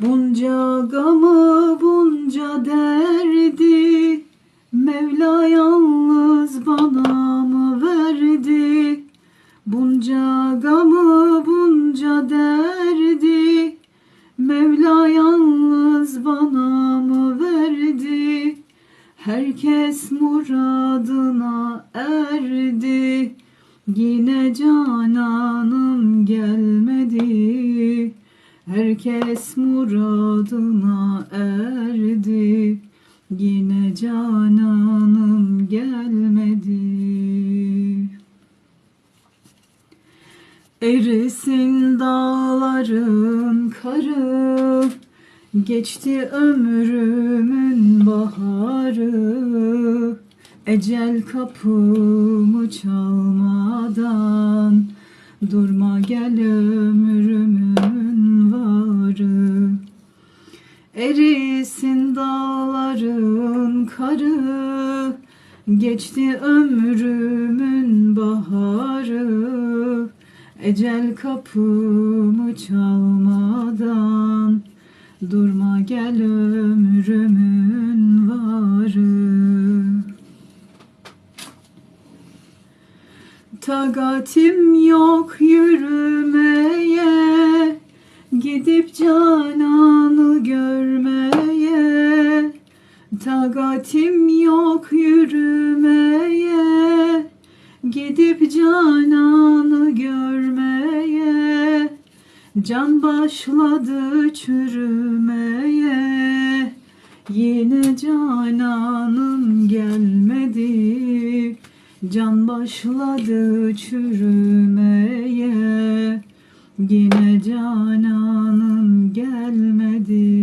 Bunca gamı bunca derdi Mevla yalnız bana mı verdi? Bunca gamı bunca derdi Mevla yalnız bana mı verdi? Herkes muradına erdi. Yine cananım gelmedi Herkes muradına erdi. Yine cananım gelmedi. Erisin dağların karı. Geçti ömrümün baharı. Ecel kapımı çalmadan Durma gel ömrümün varı Erisin dağların karı Geçti ömrümün baharı. Ecel kapımı çalmadan Durma gel ömrümün varı. Takatim yok yürümeye Gidip cananı görmeye Takatim yok yürümeye. Gidip cananı görmeye Can başladı çürümeye. Yine cananım gelmedi Can başladı çürümeye. Yine cananım gelmedi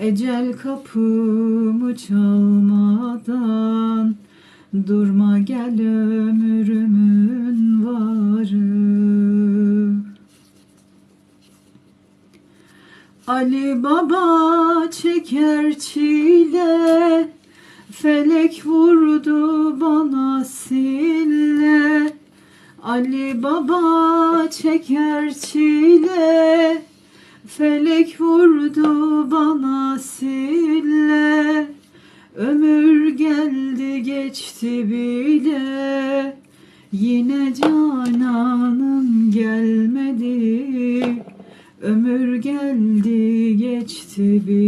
Ecel kapımı çalmadan Durma gel ömrümün varı. Ali Baba çeker çile Felek vurdu bana sille. Ali Baba çeker çile Felek vurdu bana sille Ömür geldi geçti bile. Yine cananım gelmedi. Ömür geldi geçti bile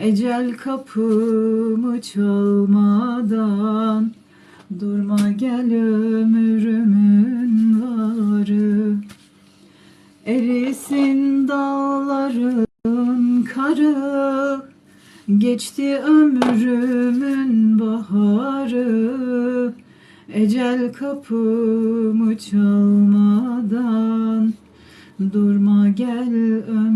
Ecel kapımı çalmadan Durma gel ömrümün varı. Erisin dağların karı Geçti ömrümün baharı. Ecel kapımı çalmadan Durma gel ömrümün